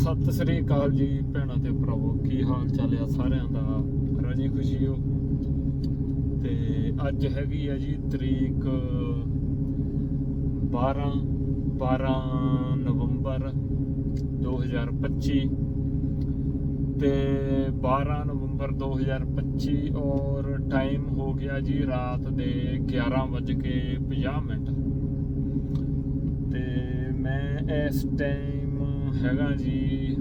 ਸਤਿ ਸ੍ਰੀ ਅਕਾਲ ਜੀ ਭੈਣਾਂ ਤੇ ਭਰਾਵੋ, ਕੀ ਹਾਲ ਚਾਲ ਆ ਸਾਰਿਆਂ ਦਾ? ਰਾਜੀ ਖੁਸ਼ੀ ਹੋ। ਤੇ ਅੱਜ ਹੈਗੀ ਆ ਜੀ ਤਰੀਕ 12 12 ਨਵੰਬਰ 2025 ਤੇ 12 ਨਵੰਬਰ 2025 ਔਰ ਟਾਈਮ ਹੋ ਗਿਆ ਜੀ ਰਾਤ ਦੇ 11:50 ਮਿੰਟ। ਤੇ ਮੈਂ ਇਸ ਟਾਈਮ ਹੈਗਾ ਜੀ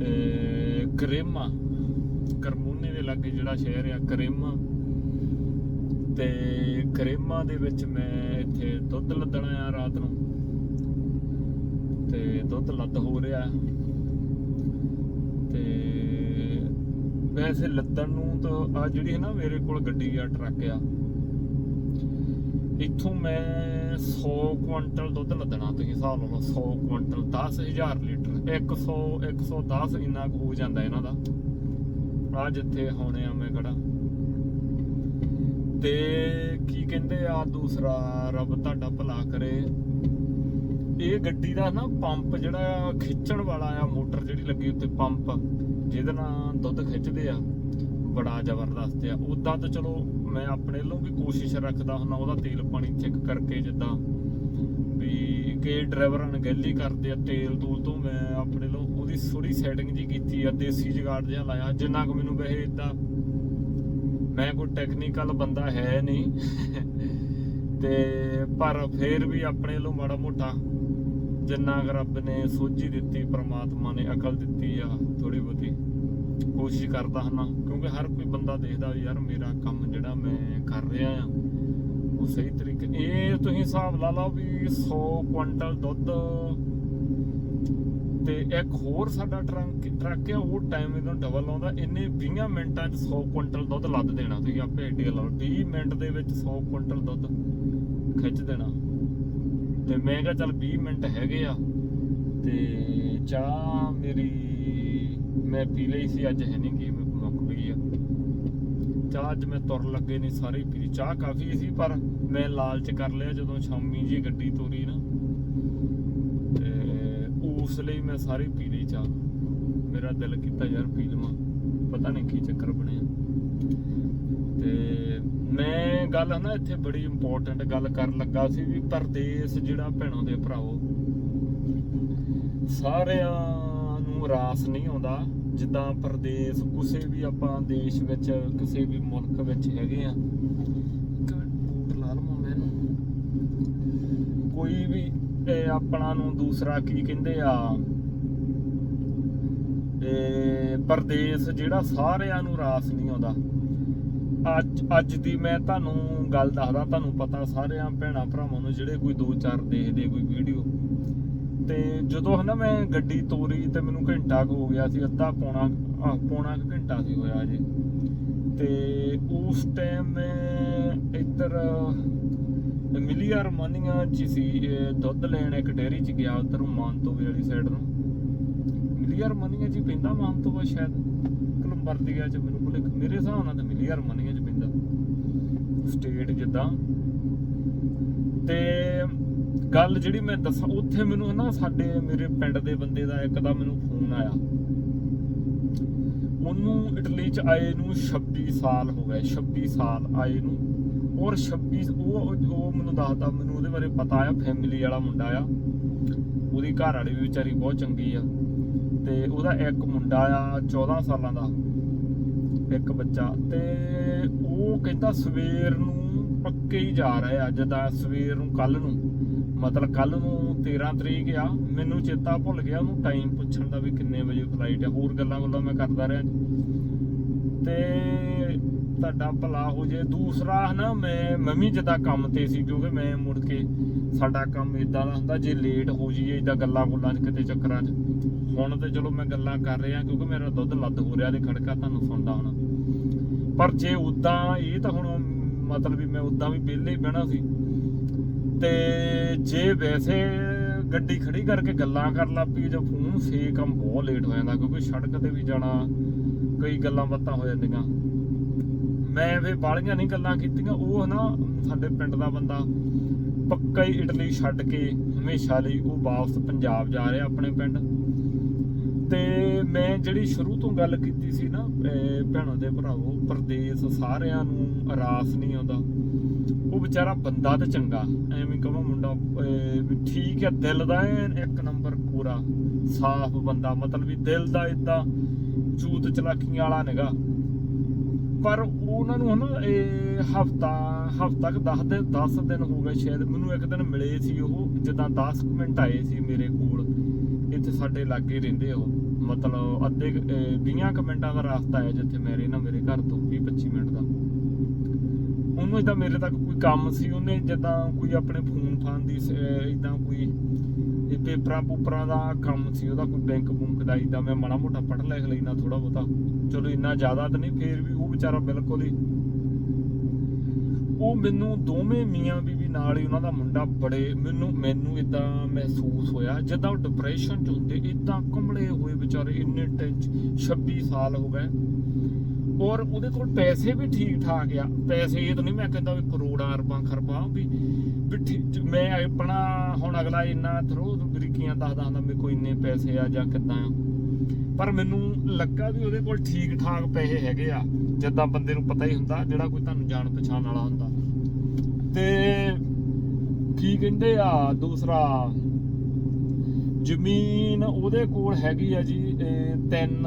ਇਹ ਕਰਮੂਨੇ ਦੇ ਲਾਗੇ ਜਿਹੜਾ ਸ਼ਹਿਰ ਆ, ਕਰੀਮਾ। ਤੇ ਕਰੀਮਾ ਦੇ ਵਿੱਚ ਮੈਂ ਇੱਥੇ ਦੁੱਧ ਲੱਦਣਾ ਆ ਰਾਤ ਨੂੰ। ਤੇ ਦੁੱਧ ਲੱਦ ਹੋ ਰਿਹਾ। ਤੇ ਵੈਸੇ ਲੱਦਣ ਨੂੰ ਤਾਂ ਆ ਜਿਹੜੀ ਹੈ ਨਾ ਮੇਰੇ ਕੋਲ ਗੱਡੀ ਆ, ਟਰੱਕ ਆ। ਇੱਥੋਂ ਮੈਂ 100 ਕੁਇੰਟਲ ਦੁੱਧ ਲੱਦਣਾ, ਤੁਸੀਂ ਹਿਸਾਬ ਲਾ ਲਓ 100 ਕੁਇੰਟਲ 10000 ਲੀਟਰ 100 110 ਇੰਨਾ ਕੁ ਹੋ ਜਾਂਦਾ ਇਹਨਾਂ ਦਾ। ਆ ਜਿੱਥੇ ਹੋਣੇ ਆ ਮੈਂ ਖੜਾ। ਤੇ ਕੀ ਕਹਿੰਦੇ ਆ ਦੂਸਰਾ, ਰੱਬ ਤੁਹਾਡਾ ਭਲਾ ਕਰੇ। ਇਹ ਗੱਡੀ ਦਾ ਨਾ ਪੰਪ ਜਿਹੜਾ ਖਿੱਚਣ ਵਾਲਾ ਆ, ਮੋਟਰ ਜਿਹੜੀ ਲੱਗੀ ਉੱਤੇ ਪੰਪ, ਜਿਹਦੇ ਨਾਲ ਦੁੱਧ ਖਿੱਚਦੇ ਆ। ਬੜਾ ਜ਼ਬਰਦਸਤ ਆ। ਉਦਾਂ ਤਾਂ ਚਲੋ ਮੈਂ ਆਪਣੇ ਵੱਲੋਂ ਵੀ ਕੋਸ਼ਿਸ਼ ਰੱਖਦਾ ਹੁੰਦਾ, ਉਹਦਾ ਤੇਲ ਪਾਣੀ ਚੈੱਕ ਕਰਕੇ ਜਿੱਦਾਂ ਵੀ ਕਈ ਡਰਾਈਵਰ ਅਣਗਹਿਲੀ ਕਰਦੇ ਆ, ਤੇਲ ਤੂਲ ਤੋਂ ਮੈਂ ਆਪਣੇ ਵੱਲੋਂ ਉਹਦੀ ਥੋੜੀ ਸੈਟਿੰਗ ਜੀ ਕੀਤੀ ਆ, ਦੇਸੀ ਜੁਗਾੜ ਜਿਹਾ ਲਾਇਆ। ਜਿੰਨਾ ਕੁ ਮੈਨੂੰ ਵੈਸੇ ਇਦਾਂ ਮੈਂ ਕੋਈ ਟੈਕਨੀਕਲ ਬੰਦਾ ਹੈ ਨਹੀਂ। ਤੇ ਪਰ ਫੇਰ ਵੀ ਆਪਣੇ ਵੱਲੋਂ ਮਾੜਾ ਮੋਟਾ ਜਿੰਨਾ ਕੁ ਰੱਬ ਨੇ ਸੋਝੀ ਦਿੱਤੀ, ਪ੍ਰਮਾਤਮਾ ਨੇ ਅਕਲ ਦਿੱਤੀ ਆ ਥੋੜੀ ਬਹੁਤੀ। ਕੋਸ਼ਿਸ਼ ਕਰਦਾ ਹਾਂ ਕਿਉਂਕਿ ਹਰ ਕੋਈ ਬੰਦਾ ਦੇਖਦਾ ਯਾਰ ਮੇਰਾ ਕੰਮ ਜਿਹੜਾ ਮੈਂ ਕਰ ਰਿਹਾ ਆ, ਉਹ ਸਹੀ ਤਰੀਕੇ, ਇਹ ਤੁਸੀਂ ਹਿਸਾਬ ਲਾ ਲਓ ਵੀ 100 ਕੁਇੰਟਲ ਦੁੱਧ ਤੇ ਇੱਕ ਹੋਰ ਸਾਡਾ ਟਰੰਕ, ਟਰੱਕ ਆ, ਉਹ ਟਾਈਮ ਇਹਨੂੰ ਡਬਲ ਲਾਉਂਦਾ ਇਹਨੇ 20 ਮਿੰਟਾਂ 'ਚ 100 ਕੁਇੰਟਲ ਦੁੱਧ ਲੱਦ ਦੇਣਾ, ਤੁਸੀਂ ਆਪੇ ਆਈਡੀ ਲਾਓ 20 ਮਿੰਟ ਦੇ ਵਿੱਚ 100 ਕੁਇੰਟਲ ਦੁੱਧ ਖਿੱਚ ਦੇਣਾ। ਤੇ ਮੈਂ ਕਿਹਾ ਚੱਲ 20 ਮਿੰਟ ਹੈਗੇ ਆ, ਤੇ ਚਾਹ ਮੇਰੀ ਮੈਂ ਪੀ ਲਈ ਸੀ, ਅੱਜ ਹੈ ਨਹੀਂ ਕਿ ਮੁੱਕ ਗਈ ਆ। ਚਾਹ ਅੱਜ ਮੈਂ ਤੁਰ ਲੱਗੇ ਨਹੀਂ ਸਾਰੇ ਪੀ ਚਾਹ ਕਾਫੀ ਸੀ, ਪਰ ਮੈਂ ਲਾਲਚ ਕਰ ਲਿਆ ਜਦੋਂ ਸ਼ਾਮੀ ਜੀ ਗੱਡੀ ਤੋਰੀ ਨਾ। ਤੇ ਉਸ ਲਈ ਮੈਂ ਸਾਰੀ ਪੀ ਲਈ ਚਾਹ। ਮੇਰਾ ਦਿਲ ਕੀਤਾ ਯਾਰ ਪੀ ਲਵਾਂ। ਪਤਾ ਨਹੀਂ ਕੀ ਚੱਕਰ ਬਣਿਆ। ਤੇ ਮੈਂ ਗੱਲ ਨਾ ਇੱਥੇ ਬੜੀ ਇੰਪੋਰਟੈਂਟ ਗੱਲ ਕਰਨ ਲੱਗਾ ਸੀ ਵੀ ਪਰਦੇਸ ਜਿਹੜਾ ਭੈਣੋ ਦੇ ਭਰਾਓ, ਸਾਰਿਆਂ ਨੂੰ ਰਾਸ ਨਹੀਂ ਆਉਂਦਾ। ਜਿੱਦਾਂ ਪਰਦੇਸ ਕਿਸੇ ਵੀ ਆਪਾਂ ਦੇਸ਼ ਵਿੱਚ, ਕਿਸੇ ਵੀ ਮੁਲਕ ਵਿੱਚ ਹੈਗੇ ਆ। ਬੂਟ ਲਾ ਲਵਾਂ ਮੈਂ। ਕੋਈ ਵੀ ਆਪਣਾ ਨੂੰ ਦੂਸਰਾ ਕੀ ਕਹਿੰਦੇ ਆ? ਇਹ ਪਰਦੇਸ ਜਿਹੜਾ ਸਾਰਿਆਂ ਨੂੰ ਰਾਸ ਨਹੀਂ ਆਉਂਦਾ। ਅੱਜ ਅੱਜ ਦੀ ਮੈਂ ਤੁਹਾਨੂੰ ਗੱਲ ਦੱਸਦਾ, ਤੁਹਾਨੂੰ ਪਤਾ ਸਾਰਿਆਂ ਭੈਣਾਂ ਭਰਾਵਾਂ ਨੂੰ, ਜਿਹੜੇ ਕੋਈ 2-4 ਦੇਖਦੇ, ਕੋਈ ਵੀਡੀਓ ਤੇ ਜਦੋਂ ਹਨਾ ਮੈਂ ਗੱਡੀ ਤੋਰੀ ਤੇ ਮੈਨੂੰ ਘੰਟਾ ਹੋ ਗਿਆ ਸੀ, ਅੱਧਾ ਪੌਣਾ ਪੌਣਾ ਘੰਟਾ ਸੀ ਹੋਇਆ ਅਜੇ ਤੇ ਉਸ ਟਾਈਮ ਮੈਂ ਇੱਧਰ ਮਿਲੀਅਰ ਮਨੀਆਂ ਚ ਸੀ ਦੁੱਧ ਲੈਣ ਇੱਕ ਡੇਅਰੀ ਚ ਗਿਆ ਉਧਰ ਮਾਨਤੋਵੇ ਵਾਲੀ ਸਾਈਡ ਨੂੰ। ਮਿਲੀਅਰ ਮਨੀਆਂ ਚ ਪੈਂਦਾ ਮਾਨਤੋਵਾ ਸ਼ਾਇਦ, ਕਲੰਬਰਦੀਆ ਚ ਮੈਨੂੰ ਭੁੱਲ ਮੇਰੇ ਹਿਸਾਬ ਨਾਲ ਤਾਂ ਮਿਲੀਅਰ ਮਨੀਆਂ ਚ ਪੈਂਦਾ। ਸਟੇਟ ਜਿੱਦਾਂ। ਤੇ ਗੱਲ ਜਿਹੜੀ ਮੈਂ ਦੱਸਾਂ, ਉੱਥੇ ਮੈਨੂੰ ਨਾ ਸਾਡੇ ਮੇਰੇ ਪਿੰਡ ਦੇ ਬੰਦੇ ਦਾ ਇੱਕ ਦਾ ਮੈਨੂੰ ਫੋਨ ਆਇਆ। ਉਹਨੂੰ ਇਟਲੀ ਚ ਆਏ ਨੂੰ 26 ਸਾਲ ਹੋ ਗਏ 26 ਸਾਲ ਆਏ ਨੂੰ। ਔਰ 26 ਉਹ ਉਹ ਮੈਨੂੰ ਦੱਸਦਾ, ਮੈਨੂੰ ਉਹਦੇ ਬਾਰੇ ਪਤਾ ਆ ਫੈਮਿਲੀ ਵਾਲਾ ਮੁੰਡਾ ਆ। ਉਹਦੀ ਘਰ ਵਾਲੀ ਵੀ ਵਿਚਾਰੀ ਬਹੁਤ ਚੰਗੀ ਆ। ਤੇ ਉਹਦਾ ਇੱਕ ਮੁੰਡਾ ਆ 14 ਸਾਲਾਂ ਦਾ, ਇੱਕ ਬੱਚਾ। ਤੇ ਉਹ ਕਹਿੰਦਾ ਸਵੇਰ ਨੂੰ ਪੱਕੇ ਹੀ ਜਾ ਰਹੇ ਆ, ਜਦਾਂ ਸਵੇਰ ਨੂੰ ਕੱਲ ਨੂੰ। ਮਤਲਬ ਕੱਲ ਨੂੰ 13 ਤਰੀਕ ਆ, ਮੈਨੂੰ ਚੇਤਾ ਭੁੱਲ ਗਿਆ ਉਹਨੂੰ ਟਾਈਮ ਪੁੱਛਣ ਦਾ ਵੀ ਕਿੰਨੇ ਵਜੇ ਫਲਾਈਟ ਆ, ਹੋਰ ਗੱਲਾਂ ਗੱਲਾਂ ਮੈਂ ਕਰਦਾ ਰਿਹਾ। ਤੇ ਤੁਹਾਡਾ ਭਲਾ ਹੋ ਜੇ। ਦੂਸਰਾ ਹਨਾ, ਮੈਂ ਮੰਮੀ ਜਦਾਂ ਕੰਮ ਤੇ ਸੀ, ਕਿਉਂਕਿ ਮੈਂ ਮੁੜ ਕੇ ਸਾਡਾ ਕੰਮ ਇਦਾਂ ਦਾ ਹੁੰਦਾ, ਜੇ ਲੇਟ ਹੋ ਜਾਈਏ ਇਦਾਂ ਗੱਲਾਂ ਗੁੱਲਾਂ 'ਚ ਕਿਤੇ ਚੱਕਰਾਂ 'ਚ। ਹੁਣ ਤੇ ਚਲੋ ਮੈਂ ਗੱਲਾਂ ਕਰ ਰਿਹਾ, ਕਿਉਂਕਿ ਮੇਰਾ ਦੁੱਧ ਲੱਦ ਹੋ ਰਿਹਾ ਤੇ ਖੜਕਾ ਤੁਹਾਨੂੰ ਸੁਣਦਾ ਹੋਣਾ। ਪਰ ਜੇ ਉਦਾਂ ਇਹ ਤਾਂ ਹੁਣ ਮਤਲਬ ਵੀ ਮੈਂ ਉਦਾਂ ਵੀ ਵਿਹਲੇ ਹੀ ਬਹਿਣਾ ਸੀ। ਤੇ ਜੇ ਵੈਸੇ ਗੱਡੀ ਖੜੀ ਕਰਕੇ ਗੱਲਾਂ ਕਰ ਲੱਗ ਪਈ ਜਾਂ ਫੋਨ ਫੇ ਕੰਮ ਬਹੁਤ ਲੇਟ ਹੋ ਜਾਂਦਾ ਕਿਉਂਕਿ ਸੜਕ ਤੇ ਵੀ ਜਾਣਾ, ਕਈ ਗੱਲਾਂ ਬਾਤਾਂ ਹੋ ਜਾਂਦੀਆਂ। ਮੈਂ ਫੇ ਬਾਲੀਆਂ ਨਹੀਂ ਗੱਲਾਂ ਕੀਤੀਆਂ, ਉਹ ਨਾ ਸਾਡੇ ਪਿੰਡ ਦਾ ਬੰਦਾ ਪੱਕਾ ਹੀ ਇਟਲੀ ਛੱਡ ਕੇ ਹਮੇਸ਼ਾ ਲਈ ਉਹ ਵਾਪਸ ਪੰਜਾਬ ਜਾ ਰਿਹਾ ਆਪਣੇ ਪਿੰਡ। ਤੇ ਮੈਂ ਜਿਹੜੀ ਸ਼ੁਰੂ ਤੋਂ ਗੱਲ ਕੀਤੀ ਸੀ ਨਾ ਅਹ ਭੈਣਾਂ ਦੇ ਭਰਾਵੋ, ਪਰਦੇਸ ਸਾਰਿਆਂ ਨੂੰ ਅਰਾਸ ਨਹੀਂ ਆਉਂਦਾ। ਉਹ ਵਿਚਾਰਾ ਬੰਦਾ ਤੇ ਚੰਗਾ। ਐਵੇਂ ਕਹਾਂ ਮੁੰਡਾ ਵੀ ਠੀਕ ਹੈ, ਦਿਲ ਦਾ ਇੱਕ ਨੰਬਰ ਪੂਰਾ। ਸਾਫ਼ ਬੰਦਾ, ਮਤਲਬ ਵੀ ਦਿਲ ਦਾ ਇਦਾਂ ਚੂਤ ਚਲਾਕੀਆਂ ਵਾਲਾ ਨਿਗਾ। ਪਰ ਉਹਨਾਂ ਨੂੰ ਹਨਾ, ਇਹ ਹਫਤਾ ਹਫਤਾ ਕਿ 10 ਦਿਨ 10 ਦਿਨ ਹੋ ਗਏ ਸ਼ਾਇਦ। ਮੈਨੂੰ ਇੱਕ ਦਿਨ ਮਿਲੇ ਸੀ ਉਹ, ਜਿੱਦਾਂ 10 ਕੁ ਮਿੰਟ ਆਏ ਸੀ ਮੇਰੇ ਕੋਲ। ਇੱਥੇ ਸਾਡੇ ਲਾਗੇ ਰਹਿੰਦੇ ਉਹ। ਮਤਲਬ ਅੱਧੇ 20 ਕੁ ਮਿੰਟਾਂ ਦਾ ਰਸਤਾ ਹੈ ਜਿੱਥੇ ਮੇਰੇ ਨਾ ਮੇਰੇ ਘਰ ਤੋਂ 20 25 ਮਿੰਟ ਦਾ। ਉਹਨੂੰ ਇਦਾਂ ਮੇਰੇ ਤੱਕ ਕੋਈ ਕੰਮ ਸੀ, ਉਹਨੇ ਜਿੱਦਾਂ ਕੋਈ ਆਪਣੇ ਫੋਨ ਫਾਨ ਦੀ ਇਦਾਂ ਕੋਈ ਇਹ ਪੇਪਰਾਂ ਪੂਪਰਾਂ ਦਾ ਕੰਮ ਸੀ, ਉਹਦਾ ਕੋਈ ਬੈਂਕ ਬੁੰਕ ਦਾ ਇਦਾਂ ਮੈਂ ਮਾੜਾ ਮੋਟਾ ਪੜ੍ਹ ਲਿਖ ਲੈਣਾ ਥੋੜਾ ਬਹੁਤਾ। ਚਲੋ ਇੰਨਾ ਜ਼ਿਆਦਾ ਤਾਂ ਨਹੀਂ, ਫੇਰ ਵੀ ਉਹ ਵਿਚਾਰਾ ਬਿਲਕੁਲ ਹੀ ਉਹ ਮੈਨੂੰ ਦੋਵੇਂ ਮੀਆਂ ਬੀਬੀ ਨਾਲ ਹੀ ਉਹਨਾਂ ਦਾ ਮੁੰਡਾ ਬੜੇ ਮੈਨੂੰ ਮੈਨੂੰ ਇਦਾਂ ਮਹਿਸੂਸ ਹੋਇਆ, ਜਿੱਦਾਂ ਉਹ ਡਿਪਰੈਸ਼ਨ ਚ ਹੁੰਦੇ ਇਦਾਂ ਕੰਬਲੇ ਹੋਏ ਵਿਚਾਰੇ ਇੰਨੇ ਟੈਂਚ 26 ਸਾਲ ਹੋ ਗਏ। ਔਰ ਉਹਦੇ ਕੋਲ ਪੈਸੇ ਵੀ ਠੀਕ ਠਾਕ ਆ। ਪੈਸੇ ਇਹ ਤਾਂ ਨਹੀਂ ਮੈਂ ਕਹਿੰਦਾ ਵੀ ਕਰੋੜਾਂ ਅਰਬਾਂ ਖਰਬਾਂ ਵੀ ਮੈਂ ਆਪਣਾ ਹੁਣ ਅਗਲਾ ਇੰਨਾ ਥਰੋ ਬਰੀਕੀਆਂ ਦੱਸਦਾ ਹੁੰਦਾ ਮੇਰੇ ਕੋਲ ਇੰਨੇ ਪੈਸੇ ਆ ਜਾਂ ਕਿੱਦਾਂ ਆ। ਪਰ ਮੈਨੂੰ ਲੱਗਾ ਵੀ ਉਹਦੇ ਕੋਲ ਠੀਕ ਠਾਕ ਪੈਸੇ ਹੈਗੇ ਆ, ਜਿੱਦਾਂ ਬੰਦੇ ਨੂੰ ਪਤਾ ਹੀ ਹੁੰਦਾ, ਜਿਹੜਾ ਕੋਈ ਤੁਹਾਨੂੰ ਜਾਣ ਪਛਾਣ ਵਾਲਾ ਹੁੰਦਾ। ਤੇ ਕੀ ਕਹਿੰਦੇ ਆ ਦੂਸਰਾ, ਜ਼ਮੀਨ ਉਹਦੇ ਕੋਲ ਹੈਗੀ ਆ ਜੀ, ਇਹ ਤਿੰਨ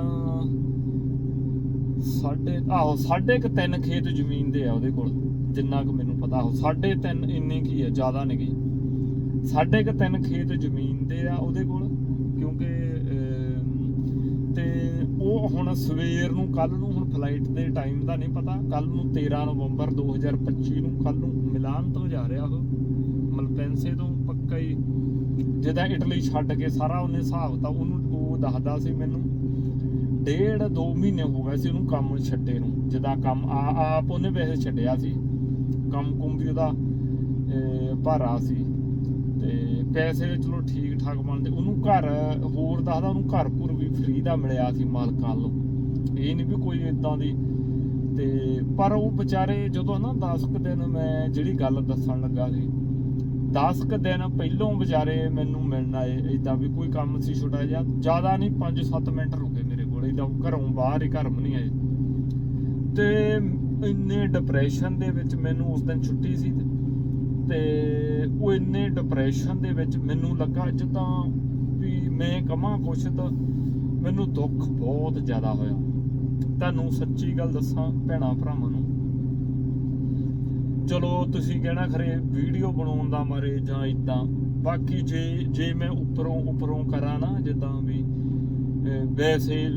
ਸਾਢੇ ਆਹੋ ਸਾਢੇ ਕ ਤਿੰਨ ਖੇਤ ਜ਼ਮੀਨ ਦੇ ਆ ਉਹਦੇ ਕੋਲ, ਜਿੰਨਾ ਕੁ ਮੈਨੂੰ ਪਤਾ ਹੋ ਸਾਢੇ ਤਿੰਨ ਇੰਨੇ ਕੀ ਆ, ਜ਼ਿਆਦਾ ਨਹੀਂ ਸਾਢੇ ਕ ਤਿੰਨ ਖੇਤ ਜ਼ਮੀਨ ਦੇ ਆ ਉਹਦੇ ਕੋਲ, ਕਿਉਂਕਿ ਤੇ ਉਹ ਹੁਣ ਸਵੇਰ ਨੂੰ ਕੱਲ ਨੂੰ, ਹੁਣ ਫਲਾਈਟ ਦੇ ਟਾਈਮ ਦਾ ਨਹੀਂ ਪਤਾ ਕੱਲ ਨੂੰ 13 ਨਵੰਬਰ 2025 ਨੂੰ ਕੱਲ ਨੂੰ ਮਿਲਾਨ ਤੋਂ ਜਾ ਰਿਹਾ ਉਹ, ਮਲਪੈਂਸੇ ਤੋਂ ਪੱਕਾ ਹੀ ਜਿਹਦਾ ਇਟਲੀ ਛੱਡ ਕੇ ਸਾਰਾ ਉਹਨੇ ਹਿਸਾਬ ਤਾਂ ਉਹਨੂੰ ਉਹ ਦੱਸਦਾ ਸੀ ਮੈਨੂੰ ਡੇਢ ਦੋ ਮਹੀਨੇ ਹੋ ਗਏ ਸੀ ਉਹਨੂੰ ਕੰਮ ਛੱਡੇ ਨੂੰ। ਜਿੱਦਾਂ ਕੰਮ ਆ, ਆਪ ਉਹਨੇ ਵੈਸੇ ਛੱਡਿਆ ਸੀ। ਕੰਮ ਕੁੰਮ ਵੀ ਉਹਦਾ ਭਾਰਾ ਸੀ। ਤੇ ਪੈਸੇ ਚਲੋ ਠੀਕ ਠਾਕ ਬਣਦੇ। ਉਹਨੂੰ ਘਰ ਹੋਰ ਦੱਸਦਾ, ਉਹਨੂੰ ਘਰ ਘੁਰ ਵੀ ਫ੍ਰੀ ਦਾ ਮਿਲਿਆ ਸੀ ਮਾਲਕਾਂ ਨੂੰ ਇਹ ਨਹੀਂ ਵੀ ਕੋਈ ਇਦਾਂ ਦੀ ਤੇ ਪਰ ਉਹ ਵਿਚਾਰੇ ਜਦੋਂ ਨਾ 10 ਕੁ ਦਿਨ ਮੈਂ ਜਿਹੜੀ ਗੱਲ ਦੱਸਣ ਲੱਗਾ ਸੀ 10 ਕੁ ਦਿਨ ਪਹਿਲੋਂ ਵਿਚਾਰੇ ਮੈਨੂੰ ਮਿਲਣ ਆਏ ਇਦਾਂ ਵੀ ਕੋਈ ਕੰਮ ਸੀ ਛੋਟਾ ਜਿਹਾ, ਜ਼ਿਆਦਾ ਨਹੀਂ 5-7 ਮਿੰਟ ਰੁਕੇ ਕੋਲ ਇਦਾਂ ਘਰੋਂ ਬਾਹਰ ਹੀ ਘਰ ਨਹੀਂ ਆਏ ਤੇ ਇੰਨੇ ਡਿਪਰੈਸ਼ਨ ਦੇ ਵਿੱਚ ਮੈਨੂੰ ਉਸ ਦਿਨ ਛੁੱਟੀ ਸੀ ਤੇ- ਉਹ ਇੰਨੇ ਡਿਪਰੈਸ਼ਨ ਦੇ ਵਿੱਚ ਮੈਨੂੰ ਲੱਗਾ ਜਿੱਦਾਂ ਵੀ ਮੈਂ ਕਮਾਂ ਕੁਛ ਤਾਂ ਮੈਨੂੰ ਦੁੱਖ ਬਹੁਤ ਜ਼ਿਆਦਾ ਹੋਇਆ। ਤੁਹਾਨੂੰ ਸੱਚੀ ਗੱਲ ਦੱਸਾਂ ਭੈਣਾ ਭਰਾਵਾਂ ਨੂੰ, ਚਲੋ ਤੁਸੀਂ ਕਹਿਣਾ ਖਰੇ ਵੀਡੀਓ ਬਣਾਉਣ ਦਾ ਮਾਰੇ ਜਾਂ ਇਦਾਂ ਬਾਕੀ ਜੇ ਜੇ ਮੈਂ ਉੱਪਰੋਂ ਉੱਪਰੋਂ ਕਰਾਂ ਨਾ ਜਿੱਦਾਂ ਵੀ ਵੈਸੇ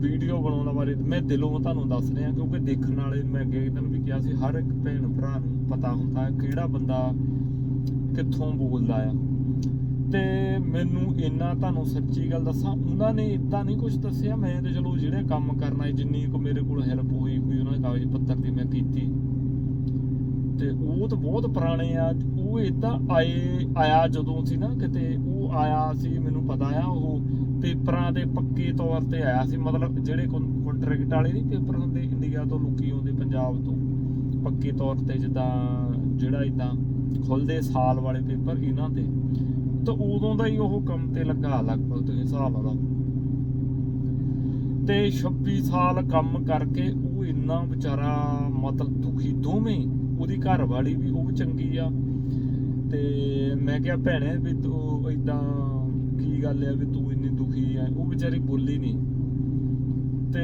ਵੀਡੀਓ ਬਣਾਉਣ ਬਾਰੇ ਮੈਂ ਦਿਲੋਂ ਤੁਹਾਨੂੰ ਦੱਸ ਰਿਹਾ, ਕਿਉਂਕਿ ਦੇਖਣ ਵਾਲੇ ਮੈਂ ਅੱਗੇ ਤੁਹਾਨੂੰ ਵੀ ਕਿਹਾ ਸੀ, ਹਰ ਇੱਕ ਭੈਣ ਭਰਾ ਨੂੰ ਪਤਾ ਹੁੰਦਾ ਕਿਹੜਾ ਬੰਦਾ ਕਿੱਥੋਂ ਬੋਲਦਾ ਆ। ਤੇ ਮੈਨੂੰ ਇੰਨਾ ਤੁਹਾਨੂੰ ਸੱਚੀ ਗੱਲ ਦੱਸਾਂ, ਉਹਨਾਂ ਨੇ ਇਦਾਂ ਨਹੀਂ ਕੁਝ ਦੱਸਿਆ, ਮੈਂ ਤੇ ਚਲੋ ਜਿਹੜੇ ਕੰਮ ਕਰਨਾ ਜਿੰਨੀ ਕੁ ਮੇਰੇ ਕੋਲ ਹੈਲਪ ਹੋਈ ਕੋਈ ਉਹਨਾਂ ਦੇ ਕਾਗਜ਼ ਪੱਤਰ ਦੀ ਮੈਂ ਕੀਤੀ। ਤੇ ਉਹ ਤਾਂ ਬਹੁਤ ਪੁਰਾਣੇ ਆ, ਉਹ ਇਦਾਂ ਆਏ, ਆਇਆ ਜਦੋਂ ਸੀ ਨਾ ਕਿਤੇ, ਉਹ ਆਇਆ ਸੀ, ਮੈਨੂੰ ਪਤਾ ਆ, ਉਹ ਪੇਪਰਾਂ ਦੇ ਪੱਕੇ ਤੌਰ ਤੇ ਆਇਆ ਸੀ, ਮਤਲਬ ਜਿਹੜੇ ਕੰਟਰੈਕਟ ਵਾਲੇ ਨਹੀਂ ਪੇਪਰ ਹੁੰਦੇ ਇੰਡੀਆ ਤੋਂ ਲੁਕੀ ਆਉਂਦੇ ਪੰਜਾਬ ਤੋਂ, ਪੱਕੇ ਤੌਰ ਤੇ ਜਿੱਦਾਂ ਜਿਹੜਾ ਇਦਾਂ ਖੁੱਲਦੇ ਸਾਲ ਵਾਲੇ ਪੇਪਰ ਇਹਨਾਂ ਤੇ ਤਾਂ ਉਦੋਂ ਦਾ ਹੀ ਉਹ ਕੰਮ ਤੇ ਲੱਗਾ ਲਗਭਗ ਤੁਸੀਂ ਹਿਸਾਬ ਲਾ ਤੇ 26 ਸਾਲ ਕੰਮ ਕਰਕੇ ਉਹ ਇੰਨਾ ਵਿਚਾਰਾ ਮਤਲਬ ਦੁਖੀ ਦੋਵੇਂ, ਉਹਦੀ ਘਰ ਵਾਲੀ ਵੀ ਉਹ ਵੀ ਚੰਗੀ ਆ, ਤੇ ਮੈਂ ਕਿਹਾ ਭੈਣੇ ਵੀ ਤੂੰ ਇਦਾਂ ਗੱਲ ਆ ਵੀ ਤੂੰ ਇੰਨੀ ਦੁਖੀ ਆ, ਉਹ ਵਿਚਾਰੀ ਬੋਲੀ ਨਹੀਂ ਤੇ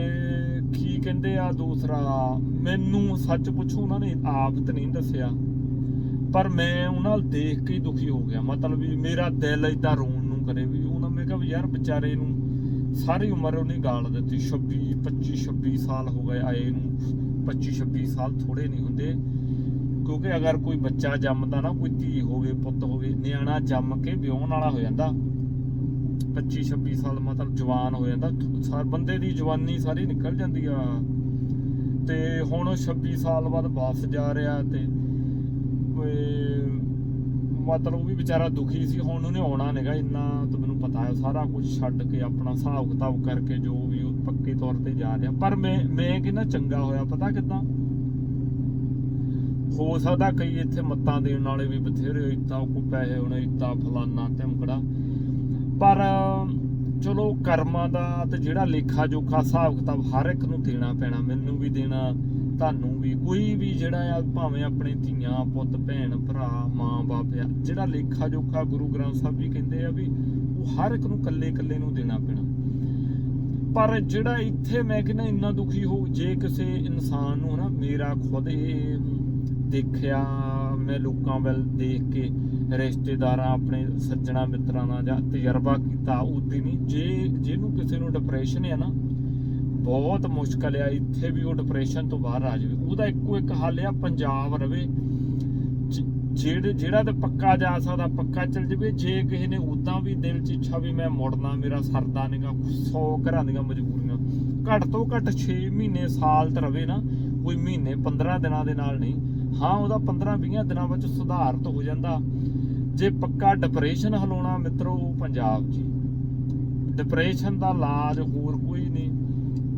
ਕੀ ਕਹਿੰਦੇ ਆ ਦੂਸਰਾ, ਮੈਨੂੰ ਸੱਚ ਪੁੱਛੋ, ਉਹਨਾਂ ਨੇ ਆਪ ਤਾਂ ਨਹੀਂ ਦੱਸਿਆ। ਪਰ ਮੈਂ ਉਹਨਾਂ ਨਾਲ ਦੇਖ ਕੇ ਦੁਖੀ ਹੋ ਗਿਆ। ਮਤਲਬ ਵੀ ਮੇਰਾ ਦਿਲ ਇਦਾਂ ਰੋਣ ਨੂੰ ਕਰੇ ਵੀ, ਉਹਨਾਂ ਮੈਂ ਕਿਹਾ ਯਾਰ ਵਿਚਾਰੇ ਨੂੰ ਸਾਰੀ ਉਮਰ ਉਹਨੇ ਗਾਲ ਦਿੱਤੀ। 26 25 26 ਸਾਲ ਹੋ ਗਏ ਆਏ ਨੂੰ। 25 26 ਸਾਲ ਥੋੜੇ ਨਹੀਂ ਹੁੰਦੇ। ਕਿਉਂਕਿ ਅਗਰ ਕੋਈ ਬੱਚਾ ਜੰਮਦਾ ਨਾ, ਕੋਈ ਧੀ ਹੋਵੇ, ਪੁੱਤ ਹੋਵੇ, ਨਿਆਣਾ ਜੰਮ ਕੇ ਵਿਆਹਣ ਵਾਲਾ ਹੋ ਜਾਂਦਾ। 25 26 ਸਾਲ ਮਤਲਬ ਜਵਾਨ ਹੋ ਜਾਂਦਾ। ਸਾਰ ਬੰਦੇ ਦੀ ਜਵਾਨੀ ਸਾਰੀ ਨਿਕਲ ਜਾਂਦੀ ਆ। ਤੇ ਹੁਣ 26 ਸਾਲ ਬਾਅਦ ਵਾਪਸ ਜਾ ਰਿਹਾ ਤੇ ਮਤਲਬ ਉਹ ਵੀ ਵਿਚਾਰਾ ਦੁਖੀ ਸੀ। ਹੁਣ ਉਹਨੇ ਆਉਣਾ ਨਹੀਂਗਾ। ਇੰਨਾ ਤਾਂ ਮੈਨੂੰ ਪਤਾ ਹੈ, ਸਾਰਾ ਕੁਝ ਛੱਡ ਕੇ ਆਪਣਾ ਹਿਸਾਬ ਕਿਤਾਬ ਕਰਕੇ ਜੋ ਵੀ ਉਹ ਪੱਕੇ ਤੌਰ ਤੇ ਜਾ ਰਿਹਾ। ਪਰ ਮੈਂ ਮੈਂ ਕਹਿੰਦਾ ਚੰਗਾ ਹੋਇਆ, ਪਤਾ ਕਿਦਾਂ? ਹੋ ਸਕਦਾ ਕਈ ਇੱਥੇ ਮੱਤਾਂ ਦੇਣ ਵਾਲੇ ਵੀ ਬਥੇਰੇ ਇਤਾਂ ਕੋ ਪੈਸੇ ਹੋਣੇ ਇਤਾਂ ਫਲਾਨਾ ਧਮਕੜਾ। ਪਰ, ਚਲੋ, ਕਰਮਾਂ ਦਾ ਤੇ ਜਿਹੜਾ ਲੇਖਾ ਜੋਖਾ ਹਿਸਾਬ ਕਿਤਾਬ ਹਰ ਇੱਕ ਨੂੰ ਦੇਣਾ ਪੈਣਾ, ਮੈਨੂੰ ਵੀ ਦੇਣਾ, ਤੁਹਾਨੂੰ ਵੀ, ਕੋਈ ਵੀ ਜਿਹੜਾ ਆ, ਭਾਵੇਂ ਆਪਣੇ ਧੀਆਂ, ਪੁੱਤ, ਭੈਣ, ਭਰਾ, ਮਾਂ, ਬਾਪ ਆ, ਜਿਹੜਾ ਲੇਖਾ ਜੋਖਾ ਗੁਰੂ ਗ੍ਰੰਥ ਸਾਹਿਬ ਜੀ ਕਹਿੰਦੇ ਆ ਵੀ ਉਹ ਹਰ ਇੱਕ ਨੂੰ ਕੱਲੇ ਕੱਲੇ ਨੂੰ ਦੇਣਾ ਪੈਣਾ। ਪਰ ਜਿਹੜਾ ਇੱਥੇ ਮੈਂ ਕਹਿੰਦਾ ਇੰਨਾ ਦੁਖੀ ਹੋ, ਜੇ ਕਿਸੇ ਇਨਸਾਨ ਨੂੰ ਨਾ ਮੇਰਾ ਖੁਦ ਇਹ ਦੇਖਿਆ ਮੈਂ ਲੋਕਾਂ ਵੱਲ ਦੇਖ ਕੇ ਰਿਸ਼ਤੇਦਾਰਾਂ, ਆਪਣੇ ਸੱਜਣਾ ਮਿੱਤਰਾਂ ਨਾਲ ਜਾਂ ਤਜਰਬਾ ਕੀਤਾ ਉਦੀ ਨਹੀਂ ਜੇ ਜਿਹਨੂੰ ਕਿਸੇ ਨੂੰ ਡਿਪਰੈਸ਼ਨ ਹੈ ਨਾ, ਬਹੁਤ ਮੁਸ਼ਕਲ ਆ ਇੱਥੇ ਵੀ ਉਹ ਡਿਪਰੈਸ਼ਨ ਤੋਂ ਬਾਹਰ ਆ ਜਾਵੇ। ਉਹਦਾ ਇੱਕੋ ਇੱਕ ਹੱਲ ਆ, ਪੰਜਾਬ ਰਵੇ। ਜਿਹੜੇ, ਜਿਹੜਾ ਤੇ ਪੱਕਾ ਜਾ ਸਕਦਾ, ਪੱਕਾ ਚੱਲ ਜਾਵੇ। ਜੇ ਕਿਸੇ ਨੇ ਉਦਾਂ ਵੀ ਦਿਲ 'ਚ ਇੱਛਾ ਵੀ ਮੈਂ ਮੁੜਨਾ, ਮੇਰਾ ਸਰਦਾ ਨਹੀਂਗਾ 100 ਘਰਾਂ ਦੀਆਂ ਮਜਬੂਰੀਆਂ। ਘੱਟ ਤੋਂ ਘੱਟ 6 ਮਹੀਨੇ ਸਾਲ ਤੇ ਰਵੇ ਨਾ, ਕੋਈ ਮਹੀਨੇ 15 ਦਿਨਾਂ ਦੇ ਨਾਲ ਨਹੀਂ। ਹਾਂ, ਉਹਦਾ 15 20 ਦਿਨਾਂ ਵਿੱਚ ਸੁਧਾਰਤ ਹੋ ਜਾਂਦਾ। ਜੇ ਪੱਕਾ ਡਿਪਰੈਸ਼ਨ ਹਲਾਉਣਾ ਮਿੱਤਰੋ ਪੰਜਾਬ 'ਚ ਹੀ। ਡਿਪਰੈਸ਼ਨ ਦਾ ਇਲਾਜ ਹੋਰ ਕੋਈ ਨਹੀਂ।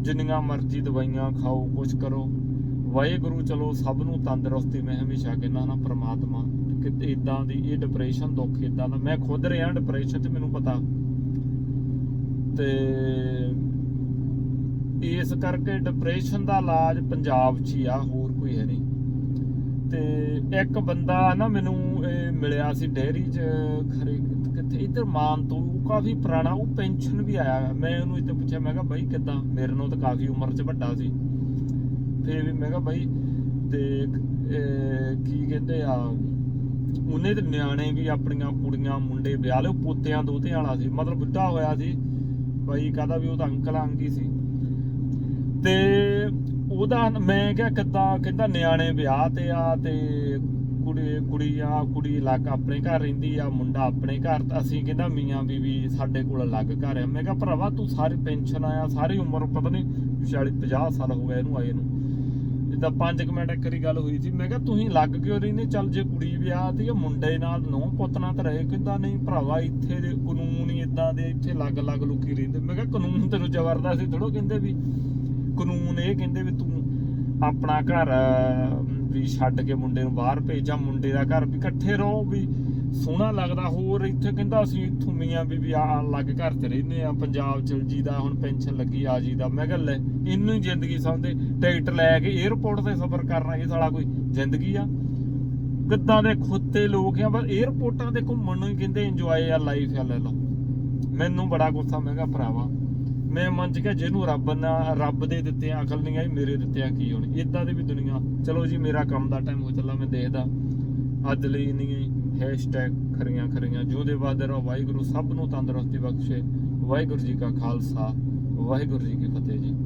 ਜਿੰਨੀਆਂ ਮਰਜ਼ੀ ਦਵਾਈਆਂ ਖਾਓ ਕੁਝ ਕਰੋ। ਵਾਹਿਗੁਰੂ, ਚਲੋ ਸਭ ਨੂੰ ਤੰਦਰੁਸਤੀ, ਮੈਂ ਹਮੇਸ਼ਾ ਕਹਿੰਦਾ ਨਾ ਪ੍ਰਮਾਤਮਾ, ਕਿ ਇਦਾਂ ਦੀ ਇਹ ਡਿਪਰੈਸ਼ਨ ਦੁੱਖ ਇਦਾਂ ਦਾ। ਮੈਂ ਖੁਦ ਰਿਹਾ ਡਿਪਰੈਸ਼ਨ ਚ, ਮੈਨੂੰ ਪਤਾ। ਤੇ ਇਸ ਕਰਕੇ ਡਿਪਰੈਸ਼ਨ ਦਾ ਇਲਾਜ ਪੰਜਾਬ 'ਚ ਹੀ ਆ, ਹੋਰ ਕੋਈ ਹੈ ਨਹੀਂ। ਤੇ ਇੱਕ ਬੰਦਾ ਨਾ ਮੈਨੂੰ ਇਹ ਮਿਲਿਆ ਸੀ ਡੈਰੀ 'ਚ ਖਰੇ ਕਿੱਥੇ, ਇੱਧਰ ਮਾਨ ਤੋਂ, ਉਹ ਕਾਫੀ ਪੁਰਾਣਾ, ਉਹ ਪੈਨਸ਼ਨ ਵੀ ਆਇਆ ਮੈਂ ਉਹਨੂੰ ਇੱਥੇ ਪੁੱਛਿਆ, ਮੈਂ ਕਿਹਾ, ਬਾਈ ਕਿੱਦਾਂ? ਮੇਰੇ ਨਾਲੋਂ ਤਾਂ ਕਾਫੀ ਉਮਰ 'ਚ ਵੱਡਾ ਸੀ। ਫੇਰ ਵੀ ਮੈਂ ਕਿਹਾ, ਬਾਈ ਤੇ ਕੀ ਕਹਿੰਦੇ ਆ, ਉਹਨੇ ਤੇ ਨਿਆਣੇ ਵੀ ਆਪਣੀਆਂ ਕੁੜੀਆਂ, ਮੁੰਡੇ ਵਿਆਹ ਲਏ, ਉਹ ਪੋਤਿਆਂ ਦੋਤਿਆਂ ਵਾਲਾ ਸੀ। ਮਤਲਬ ਬੁੱਢਾ ਹੋਇਆ ਸੀ। ਬਾਈ ਕਹਦਾ ਵੀ ਉਹ ਤਾਂ ਅੰਕਲ ਆਂਗੀ ਸੀ। ਤੇ ਉਹਦਾ ਮੈਂ ਕਿਹਾ ਕਿੱਦਾਂ, ਕਹਿੰਦਾ ਨਿਆਣੇ ਵਿਆਹ ਤੇ ਆ ਤੇ ਕੁੜੀ ਕੁੜੀ ਆ, ਕੁੜੀ ਅਲੱਗ ਆਪਣੇ ਘਰ ਰਹਿੰਦੀ ਆ, ਮੁੰਡਾ ਆਪਣੇ ਘਰ ਅਸੀਂ ਕਹਿੰਦਾ ਮੀਆਂ ਬੀਵੀ ਸਾਡੇ ਕੋਲ ਅਲੱਗ ਘਰ ਆ। ਮੈਂ ਕਿਹਾ ਭਰਾਵਾ ਤੂੰ ਸਾਰੀ ਪੈਨਸ਼ਨ ਆਇਆ, ਸਾਰੀ ਉਮਰ ਪਤਾ ਨਹੀਂ 40 50 ਸਾਲ ਹੋ ਗਏ ਇਹਨੂੰ ਆਏ ਨੂੰ। ਜਿੱਦਾਂ 5 ਮਿੰਟ ਇੱਕ ਵਾਰੀ ਗੱਲ ਹੋਈ ਸੀ, ਮੈਂ ਕਿਹਾ ਤੁਸੀਂ ਲੱਗ ਕਿਉਂ ਰਹਿੰਦੇ, ਚੱਲ ਜੇ ਕੁੜੀ ਵਿਆਹ ਤੇ ਇਹ ਮੁੰਡੇ ਨਾਲ ਨੌ ਪੁੱਤ ਤੇ ਰਹੇ, ਕਹਿੰਦਾ ਨਹੀਂ ਭਰਾਵਾ ਇੱਥੇ ਦੇ ਕਾਨੂੰਨ ਹੀ ਇਦਾਂ ਦੇ, ਇੱਥੇ ਲੱਗ ਲੱਗ ਲੋਕੀ ਰਹਿੰਦੇ। ਮੈਂ ਕਿਹਾ ਕਾਨੂੰਨ ਤੈਨੂੰ ਜ਼ਬਰਦਸਤੀ ਥੋੜੋ ਕਹਿੰਦੇ ਵੀ ਕਾਨੂੰਨ ਇਹ ਕਹਿੰਦੇ ਵੀ ਤੂੰ ਆਪਣਾ ਘਰ ਵੀ ਛੱਡ ਕੇ ਮੁੰਡੇ ਨੂੰ ਬਾਹਰ ਭੇਜਾਂ, ਮੁੰਡੇ ਦਾ ਘਰ ਵੀ ਇਕੱਠੇ ਰਹੋ, ਵੀ ਸੋਹਣਾ ਲੱਗਦਾ। ਹੋਰ ਇੱਥੇ ਕਹਿੰਦਾ ਅਸੀਂ ਇੱਥੋਂ ਮੀਆਂ ਬੀਬੀ ਅਲੱਗ ਘਰ 'ਚ ਰਹਿੰਦੇ ਆ ਪੰਜਾਬ ਚ ਜੀਦਾ, ਹੁਣ ਪੈਨਸ਼ਨ ਲੱਗੀ, ਆ ਜੀਦਾ। ਮੈਂ ਕਿਹਾ ਲੈ, ਇਹਨੂੰ ਜ਼ਿੰਦਗੀ ਸਮਝਦੇ। ਟਿਕਟ ਲੈ ਕੇ 에어ਪੋਰਟ ਤੇ ਸਫ਼ਰ ਕਰਨਾ, ਇਹ ਸਾਲਾ ਕੋਈ ਜ਼ਿੰਦਗੀ ਆ। ਕਿੱਦਾਂ ਦੇ ਖੁੱਤੇ ਲੋਕ ਆ ਪਰ 에어ਪੋਰਟਾਂ ਤੇ ਘੁੰਮਣ ਨੂੰ ਕਹਿੰਦੇ ਇੰਜੋਏ ਆ ਲਾਈਫ ਆ ਲੈ ਲਓ। ਮੈਨੂੰ ਬੜਾ ਗੁੱਸਾ, ਮੈਂ ਕਿਹਾ ਭਰਾਵਾ ਮੈਂ ਮਨ ਚ ਕਿਹਾ ਜਿਹਨੂੰ ਰੱਬ ਨਾ, ਰੱਬ ਦੇ ਦਿੱਤੇ ਅਕਲ ਨਹੀਂ ਆਈ, ਮੇਰੇ ਦਿੱਤੇ ਆ ਕੀ ਹੋਣੀ? ਇਦਾਂ ਦੀ ਵੀ ਦੁਨੀਆ। ਚਲੋ ਜੀ, ਮੇਰਾ ਕੰਮ ਦਾ ਟਾਈਮ ਹੋ ਚੱਲਾ, ਮੈਂ ਦੇਖਦਾ। ਅੱਜ ਲਈ ਨਹੀਂ ਹੈਸ਼ਟੈਗ ਖਰੀਆਂ ਖਰੀਆਂ। ਜਿਉਂਦੇ ਵਾਦੇ ਰਹੋ। ਵਾਹਿਗੁਰੂ ਸਭ ਨੂੰ ਤੰਦਰੁਸਤੀ ਬਖਸ਼ੇ। ਵਾਹਿਗੁਰੂ ਜੀ ਕਾ ਖਾਲਸਾ। ਵਾਹਿਗੁਰੂ ਜੀ ਕੀ ਫਤਿਹ ਜੀ।